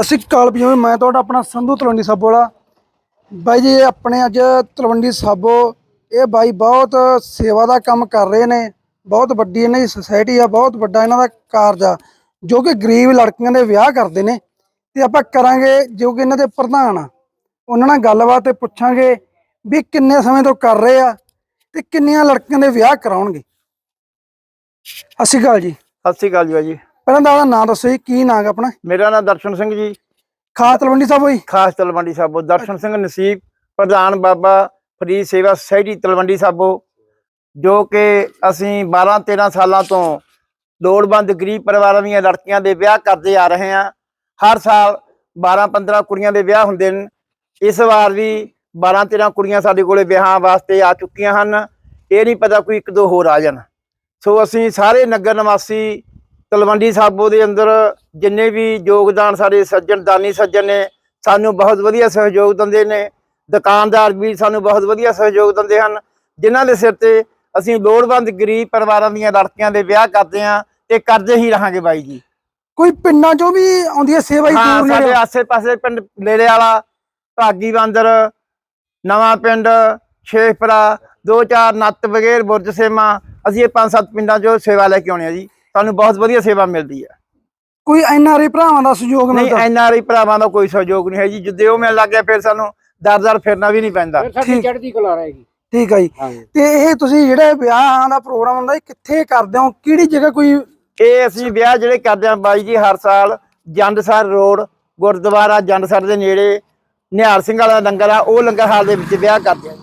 ਅਸੀਂ ਕਾਲ ਪੀਓ ਮੈਂ ਤੁਹਾਡਾ ਆਪਣਾ ਸੰਧੂ ਤਲਵੰਡੀ ਸਾਬੋ ਵਾਲਾ। ਬਾਈ ਜੀ, ਆਪਣੇ ਅੱਜ ਤਲਵੰਡੀ ਸਾਬੋ, ਇਹ ਬਾਈ ਬਹੁਤ ਸੇਵਾ ਦਾ ਕੰਮ ਕਰ ਰਹੇ ਨੇ, ਬਹੁਤ ਵੱਡੀ ਇਹਨਾਂ ਦੀ ਸੁਸਾਇਟੀ ਆ, ਬਹੁਤ ਵੱਡਾ ਇਹਨਾਂ ਦਾ ਕਾਰਜ ਆ, ਜੋ ਕਿ ਗਰੀਬ ਲੜਕੀਆਂ ਦੇ ਵਿਆਹ ਕਰਦੇ ਨੇ, ਤੇ ਆਪਾਂ ਕਰਾਂਗੇ ਜੋ ਕਿ ਇਹਨਾਂ ਦੇ ਪ੍ਰਧਾਨ ਆ। ਉਹਨਾਂ ਨਾਲ ਗੱਲਬਾਤ ਤੇ ਪੁੱਛਾਂਗੇ ਵੀ ਕਿੰਨੇ ਸਮੇਂ ਤੋਂ ਕਰ ਰਹੇ ਆ ਤੇ ਕਿੰਨੀਆਂ ਲੜਕੀਆਂ ਦੇ ਵਿਆਹ ਕਰਾਉਣਗੇ। ਅਸੀਂ ਗੱਲ ਜੀ। ਸਤਿ ਸ਼੍ਰੀ ਅਕਾਲ ਜੀ ਬਾਈ ਜੀ। ਪਹਿਲਾਂ ਤਾਂ ਉਹਦਾ ਨਾਮ ਦੱਸੋ ਜੀ ਕੀ ਨਾਂ ਹੈ ਆਪਣਾ? ਮੇਰਾ ਨਾਮ ਦਰਸ਼ਨ ਸਿੰਘ ਜੀ। ਖਾਸ ਤਲਵੰਡੀ ਸਾਬੋ ਜੀ? ਖਾਸ ਤਲਵੰਡੀ ਸਾਬੋ ਦਰਸ਼ਨ ਸਿੰਘ ਨਸੀਬ ਪ੍ਰਧਾਨ ਬਾਬਾ ਫਰੀਦ ਸੇਵਾ ਸੁਸਾਇਟੀ ਤਲਵੰਡੀ ਸਾਬੋ ਜੋ ਕਿ ਅਸੀਂ 12 13 ਸਾਲਾਂ ਤੋਂ ਲੋੜਵੰਦ ਗਰੀਬ ਪਰਿਵਾਰਾਂ ਦੀਆਂ ਲੜਕੀਆਂ ਦੇ ਵਿਆਹ ਕਰਦੇ ਆ ਰਹੇ ਹਾਂ। ਹਰ ਸਾਲ 12 15 ਕੁੜੀਆਂ ਦੇ ਵਿਆਹ ਹੁੰਦੇ ਨੇ ਇਸ ਵਾਰ ਵੀ 12 13 ਕੁੜੀਆਂ ਸਾਡੇ ਕੋਲੇ ਵਿਆਹਾਂ ਵਾਸਤੇ ਆ ਚੁੱਕੀਆਂ ਹਨ। ਇਹ ਨਹੀਂ ਪਤਾ ਕੋਈ ਇੱਕ ਦੋ ਹੋਰ ਆ ਜਾਣ। ਸੋ ਅਸੀਂ ਸਾਰੇ ਨਗਰ ਨਿਵਾਸੀ ਤਲਵੰਡੀ ਸਾਬੋ ਦੇ ਅੰਦਰ ਜਿੰਨੇ ਵੀ ਯੋਗਦਾਨ ਸਾਡੇ ਸੱਜਣ ਦਾਨੀ ਸੱਜਣ ਨੇ ਸਾਨੂੰ ਬਹੁਤ ਵਧੀਆ ਸਹਿਯੋਗ ਦਿੰਦੇ ਨੇ। ਦੁਕਾਨਦਾਰ ਵੀ ਸਾਨੂੰ ਬਹੁਤ ਵਧੀਆ ਸਹਿਯੋਗ ਦਿੰਦੇ ਹਨ। ਜਿਨ੍ਹਾਂ ਦੇ ਸਿਰ ਤੇ ਅਸੀਂ ਲੋੜਵੰਦ ਗਰੀਬ ਪਰਿਵਾਰਾਂ ਦੀਆਂ ਲੜਕੀਆਂ ਦੇ ਵਿਆਹ ਕਰਦੇ ਹਾਂ ਤੇ ਕਰਦੇ ਹੀ ਰਹਾਂਗੇ ਬਾਈ ਜੀ। ਕੋਈ ਪਿੰਡਾਂ ਚੋਂ ਵੀ ਆਉਂਦੀ ਹੈ ਸੇਵਾ ਹੀ ਦੂਰ ਸਾਡੇ ਨੇੜੇ ਆਸੇ-ਪਾਸੇ ਪਿੰਡ ਲੇਲੇ ਵਾਲਾ ਭਾਗੀ ਬਾਂਦਰ ਨਵਾਂ ਪਿੰਡ ਸ਼ੇਖਪੁਰਾ ਦੋ ਚਾਰ ਨੱਤ ਵਗੇਰ ਬੁਰਜ ਸੇਮਾ ਅਸੀਂ ਇਹ ਪੰਜ ਸੱਤ ਪਿੰਡਾਂ 'ਚੋਂ ਸੇਵਾ ਲੈ ਕੇ ਆਉਣੇ ਆ ਜੀ। ਸਾਨੂੰ ਬਹੁਤ ਵਧੀਆ ਸੇਵਾ ਮਿਲਦੀ ਹੈ। ਕੋਈ ਐਨਆਰਆਈ ਭਰਾਵਾਂ ਦਾ ਸਹਿਯੋਗ ਨਹੀਂ ਮਿਲਦਾ? ਐਨਆਰਆਈ ਭਰਾਵਾਂ ਦਾ ਕੋਈ ਸਹਿਯੋਗ ਨਹੀਂ ਹੈ ਜੀ। ਜਿੱਦੇ ਉਹ ਮਿਲਣ ਲੱਗ ਗਿਆ ਫਿਰ ਸਾਨੂੰ ਦਰ-ਦਰ ਫਿਰਨਾ ਵੀ ਨਹੀਂ ਪੈਂਦਾ। ਫਿਰ ਸਾਡੀ ਠੀਕ। ਚੜ੍ਹਦੀ ਕਲਾ ਰਹੇਗੀ। ਠੀਕ ਹੈ ਜੀ। ਹਾਂਜੀ। ਤੇ ਇਹ ਤੁਸੀਂ ਜਿਹੜੇ ਵਿਆਹਾਂ ਦਾ ਪ੍ਰੋਗਰਾਮ ਹੁੰਦਾ ਇਹ ਕਿੱਥੇ ਕਰਦੇ ਹੋ? ਕਿਹੜੀ ਜਗ੍ਹਾ ਕੋਈ ਇਹ ਅਸੀਂ ਵਿਆਹ ਜਿਹੜੇ ਕਰਦੇ ਆਂ ਬਾਈ ਜੀ ਹਰ ਸਾਲ ਜੰਡਸਰ ਰੋਡ ਗੁਰਦੁਆਰਾ ਜੰਡਸਰ ਦੇ ਨੇੜੇ ਨਿਹਾਲ ਸਿੰਘ ਵਾਲਾ ਲੰਗਰ ਆ ਉਹ ਲੰਗਰ ਹਾਲ ਦੇ ਵਿੱਚ ਵਿਆਹ ਕਰਦੇ ਆਂ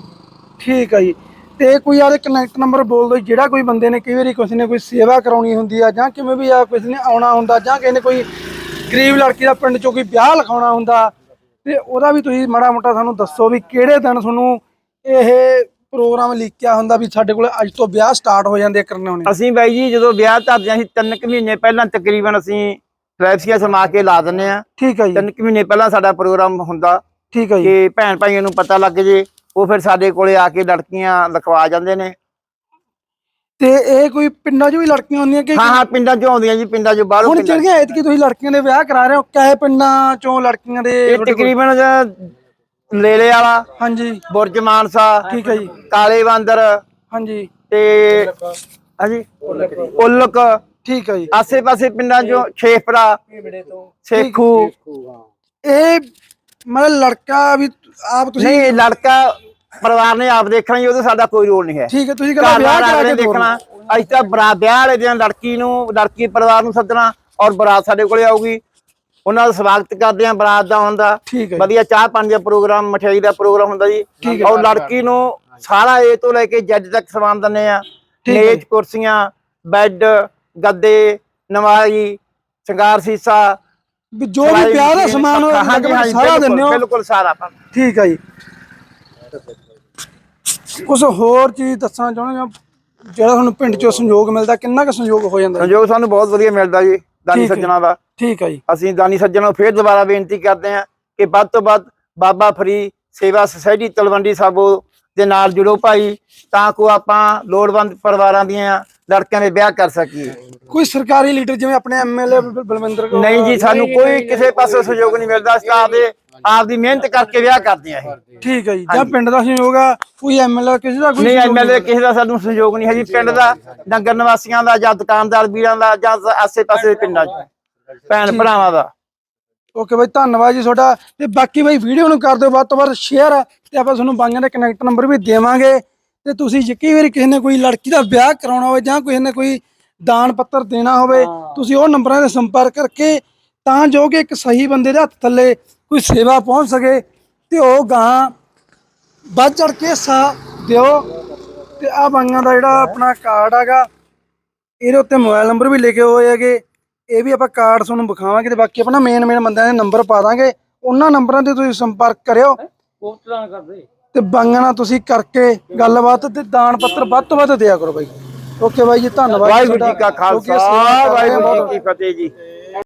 ਠੀਕ ਹੈ ਜੀ। ਤੇ ਕੋਈ ਆਦੇ ਕਨੈਕਟ ਨੰਬਰ ਬੋਲ ਦਿਓ ਜਿਹੜਾ ਕੋਈ ਬੰਦੇ ਨੇ ਕਈ ਵਾਰੀ ਕਿਸੇ ਨੇ ਕੋਈ ਸੇਵਾ ਕਰਾਉਣੀ ਹੁੰਦੀ ਆ ਜਾਂ ਕਿਵੇਂ ਵੀ ਆ ਕਿਸੇ ਨੇ ਆਉਣਾ ਹੁੰਦਾ ਜਾਂ ਕਿਸੇ ਨੇ ਕੋਈ ਗਰੀਬ ਲੜਕੀ ਦਾ ਪਿੰਡ ਚੋਂ ਕੋਈ ਵਿਆਹ ਲਿਖਾਉਣਾ ਹੁੰਦਾ ਤੇ ਉਹਦਾ ਵੀ ਤੁਸੀਂ ਮਾੜਾ ਮੋਟਾ ਸਾਨੂੰ ਦੱਸੋ ਵੀ ਕਿਹੜੇ ਦਿਨ ਤੁਹਾਨੂੰ ਇਹ ਪ੍ਰੋਗਰਾਮ ਲਿਖਿਆ ਹੁੰਦਾ ਵੀ ਸਾਡੇ ਕੋਲ ਅੱਜ ਤੋਂ ਵਿਆਹ ਸਟਾਰਟ ਹੋ ਜਾਂਦੇ ਕਰਨੇ ਹੋਣੇ। ਅਸੀਂ ਬਾਈ ਜੀ ਜਦੋਂ ਵਿਆਹ ਧਰਦੇ ਹਾਂ ਅਸੀਂ ਤਿੰਨ ਕੁ ਮਹੀਨੇ ਪਹਿਲਾਂ ਤਕਰੀਬਨ ਅਸੀਂ ਟ੍ਰੈਫਿਕੀਆਂ ਸਮਾ ਕੇ ਲਾ ਦਿੰਨੇ ਆ। ਠੀਕ ਹੈ ਜੀ। ਤਿੰਨ ਕੁ ਮਹੀਨੇ ਪਹਿਲਾਂ ਸਾਡਾ ਪ੍ਰੋਗਰਾਮ ਹੁੰਦਾ ਠੀਕ ਹੈ ਜੀ। ਕਿ ਭੈਣ ਭਾਈਆਂ ਨੂੰ ਪਤਾ ਲੱਗ ਜੇ ਉਹ ਫਿਰ ਸਾਡੇ ਕੋਲੇ ਆ ਕੇ ਲੜਕੀਆਂ ਲਿਖਵਾ ਜਾਂਦੇ ਨੇ। ਤੇ ਇਹ ਕੋਈ ਪਿੰਡਾਂ 'ਚ ਵੀ ਲੜਕੀਆਂ ਹੁੰਦੀਆਂ ਕਿ ਹਾਂ ਹਾਂ ਪਿੰਡਾਂ ਚੋਂ ਆਉਂਦੀਆਂ ਜੀ ਪਿੰਡਾਂ ਚੋਂ ਬਾਹਰੋਂ ਹੁਣ ਜਿਹੜੀਆਂ ਐਤਕੀ ਤੁਸੀਂ ਲੜਕੀਆਂ ਦੇ ਵਿਆਹ ਕਰਾ ਰਹੇ ਹੋ ਕਿਹ ਪਿੰਡਾਂ 'ਚੋਂ ਲੜਕੀਆਂ ਦੇ ਇਹ ਤਕਰੀਬਨ ਜ- ਲੇਲੇ ਵਾਲਾ ਹਾਂਜੀ। ਬੁਰਜ ਮਾਨਸਾ ਠੀਕ ਹੈ ਜੀ। ਕਾਲੇ ਬਾਂਦਰ ਹਾਂਜੀ। ਤੇ ਹਾਂਜੀ। ਉਲਕ ਠੀਕ ਹੈ ਜੀ। ਆਸੇ-ਪਾਸੇ ਪਿੰਡਾਂ ਚੋਂ ਛੇਪਰਾ ਸੇਖੂ। ਇਹ ਮਤਲਬ ਲੜਕਾ ਵੀ ਆਪ ਤੁਸੀਂ ਨਹੀਂ ਲੜਕਾ ਪਰਿਵਾਰ ਨੇ ਆਪ ਦੇਖਣਾ ਜੀ ਉਹਦਾ ਸਾਡਾ ਕੋਈ ਰੋਲ ਨਹੀਂ ਹੈ। ਠੀਕ ਹੈ ਤੁਸੀਂ ਕਹਿੰਦਾ ਵਿਆਹ ਕਰਾ ਕੇ ਦੇਖਣਾ ਅਸੀਂ ਤਾਂ ਬਰਾ ਵਿਆਹ ਵਾਲੇ ਦਿਨ ਲੜਕੀ ਨੂੰ ਲੜਕੀ ਪਰਿਵਾਰ ਨੂੰ ਸੱਦਣਾ ਔਰ ਬਰਾਤ ਸਾਡੇ ਕੋਲੇ ਆਊਗੀ। ਉਹਨਾਂ ਦਾ ਸਵਾਗਤ ਕਰਦੇ ਆ ਬਰਾਤ ਦਾ ਆਉਣ ਦਾ। ਠੀਕ ਹੈ ਜੀ। ਵਧੀਆ ਚਾਹ ਪਾਣੀ ਦਾ ਪ੍ਰੋਗਰਾਮ ਮਠਿਆਈ ਦਾ ਪ੍ਰੋਗਰਾਮ ਹੁੰਦਾ ਜੀ। ਹੈ। ਔਰ ਲੜਕੀ ਨੂੰ ਸਾਰਾ ਏ ਤੋਂ ਲੈ ਕੇ ਜੱਜ ਤੱਕ ਸਮਾਨ ਦਿੰਦੇ ਆ ਹੈ ਮੇਜ਼ ਕੁਰਸੀਆਂ ਬੈੱਡ ਗੱਦੇ ਨਵਾਈ ਸ਼ਿੰਗਾਰ ਸੀਸਾ ਵੀ ਜੋ ਵੀ ਵਿਆਹ ਦਾ ਸਮਾਨ ਸਾਰਾ ਦਿੰਦੇ ਹੋ। ਬਿਲਕੁਲ ਸਾਰਾ ਠੀਕ ਹੈ ਜੀ। ਕੁਝ ਹੋਰ ਚੀਜ਼ ਦੱਸਣਾ ਚਾਹੁੰਦੇ ਹੋ? ਜਿਹੜਾ ਤੁਹਾਨੂੰ ਪਿੰਡ ਚੋਂ ਸੰਯੋਗ ਮਿਲਦਾ ਕਿੰਨਾ ਕੁ ਸੰਯੋਗ ਹੋ ਜਾਂਦਾ ਸੰਯੋਗ ਸਾਨੂੰ ਬਹੁਤ ਵਧੀਆ ਮਿਲਦਾ ਜੀ ਦਾਨੀ। ਸੱਜਣਾ ਦਾ। ਠੀਕ ਹੈ ਜੀ। ਅਸੀਂ ਦਾਨੀ ਸੱਜਣਾਂ ਨੂੰ ਫੇਰ ਦੁਬਾਰਾ ਬੇਨਤੀ ਕਰਦੇ ਹਾਂ ਕਿ ਵੱਧ ਤੋਂ ਵੱਧ ਬਾਬਾ ਫਰੀ ਸੇਵਾ ਸੁਸਾਇਟੀ ਤਲਵੰਡੀ ਸਾਬੋ ਦੇ ਨਾਲ ਜੁੜੋ ਭਾਈ ਤਾਂ ਕੋ ਆਪਾਂ ਲੋੜਵੰਦ ਪਰਿਵਾਰਾਂ ਦੀਆਂ ਲੜਕਿਆਂ ਦੇ ਵਿਆਹ ਕਰ ਸਕੀਏ। ਕੋਈ ਸਰਕਾਰੀ ਲੀਡਰ ਜਿਵੇਂ ਆਪਣੇ ਐਮਐਲਏ ਬਲਵਿੰਦਰ ਕੌਰ ਨਹੀਂ ਜੀ ਸਾਨੂੰ ਕੋਈ ਕਿਸੇ ਪਾਸੋਂ ਸਹਿਯੋਗ ਨਹੀਂ ਮਿਲਦਾ ਅਸੀਂ ਆਪਦੇ ਆਪਦੀ ਮਿਹਨਤ ਕਰਕੇ ਵਿਆਹ ਕਰਦੇ ਆ ਇਹ। ਠੀਕ ਹੈ ਜੀ ਜਾਂ ਪਿੰਡ ਦਾ ਸੰਯੋਗ ਆ ਕੋਈ ਐਮਐਲਏ ਕਿਸੇ ਦਾ ਕੋਈ ਨਹੀਂ ਸਹਿਯੋਗ ਐਮਐਲਏ ਕਿਸੇ ਦਾ ਸਾਨੂੰ ਸਹਿਯੋਗ ਨਹੀਂ ਹੈ ਜੀ ਪਿੰਡ ਦਾ ਨਗਰ ਨਿਵਾਸੀਆਂ ਦਾ ਜਾਂ ਦੁਕਾਨਦਾਰ ਵੀਰਾਂ ਦਾ ਜਾਂ ਆਸੇ-ਪਾਸੇ ਦੇ ਪਿੰਡਾਂ 'ਚ ਭੈਣ ਭਰਾਵਾਂ ਦਾ। ਓਕੇ ਬਾਈ ਧੰਨਵਾਦ ਜੀ ਤੁਹਾਡਾ। ਤੇ ਬਾਕੀ ਬਾਈ ਵੀਡੀਓ ਨੂੰ ਕਰ ਦਿਓ ਵੱਧ ਤੋਂ ਵੱਧ ਸ਼ੇਅਰ ਤੇ ਆਪਾਂ ਤੁਹਾਨੂੰ ਬਾਈਆਂ ਦੇ ਕਨੈਕਟ ਨੰਬਰ ਵੀ ਦੇਵਾਂਗੇ। ਤੇ ਤੁਸੀਂ ਜੇ ਕਈ ਵਾਰੀ ਕਿਸੇ ਨੇ ਕੋਈ ਲੜਕੀ ਦਾ ਵਿਆਹ ਕਰਾਉਣਾ ਹੋਵੇ ਜਾਂ ਕਿਸੇ ਨੇ ਕੋਈ ਦਾਨ ਪੱਤਰ ਦੇਣਾ ਹੋਵੇ ਤੁਸੀਂ ਉਹ ਨੰਬਰਾਂ ਦੇ ਸੰਪਰਕ ਕਰਕੇ ਤਾਂ ਜੋ ਕਿ ਇੱਕ ਸਹੀ ਬੰਦੇ ਦੇ ਹੱਥ ਥੱਲੇ ਕੋਈ ਸੇਵਾ ਪਹੁੰਚ ਸਕੇ ਤੇ ਉਹ ਗਾਂ ਵੱਧ ਚੜ ਕੇ ਹਿੱਸਾ ਦਿਓ। ਤੇ ਆ ਬਾਈਆਂ ਦਾ ਜਿਹੜਾ ਆਪਣਾ ਕਾਰਡ ਹੈਗਾ ਇਹਦੇ ਉੱਤੇ ਮੋਬਾਈਲ ਨੰਬਰ ਵੀ ਲਿਖੇ ਹੋਏ ਹੈਗੇ। ਇਹ ਵੀ ਆਪਾਂ ਕਾਰਡ ਤੁਹਾਨੂੰ ਵਿਖਾਵਾਂਗੇ ਤੇ ਬਾਕੀ ਆਪਣਾ ਮੇਨ ਮੇਨ ਬੰਦਿਆਂ ਦੇ ਨੰਬਰ ਪਾ ਦਾਂਗੇ। ਉਹਨਾਂ ਨੰਬਰਾਂ ਤੇ ਤੁਸੀਂ ਸੰਪਰਕ ਕਰਿਓ। ਕੋਤਲਾਂ ਕਰਦੇ। ਤੇ ਬਾਈਆਂ ਨਾਲ ਤੁਸੀਂ ਕਰਕੇ ਗੱਲਬਾਤ ਤੇ ਦਾਨ ਪੱਤਰ ਵੱਧ ਤੋਂ ਵੱਧ ਦਿਆ ਕਰੋ ਬਾਈ ਓਕੇ ਬਾਈ ਜੀ ਧੰਨਵਾਦ ਵਾਹਿਗੁਰੂ ਜੀ। ਕਾ ਖਾਲਸਾ ਵਾਹਿਗੁਰੂ। ਜੀ ਕੀ ਫਤਿਹ ਜੀ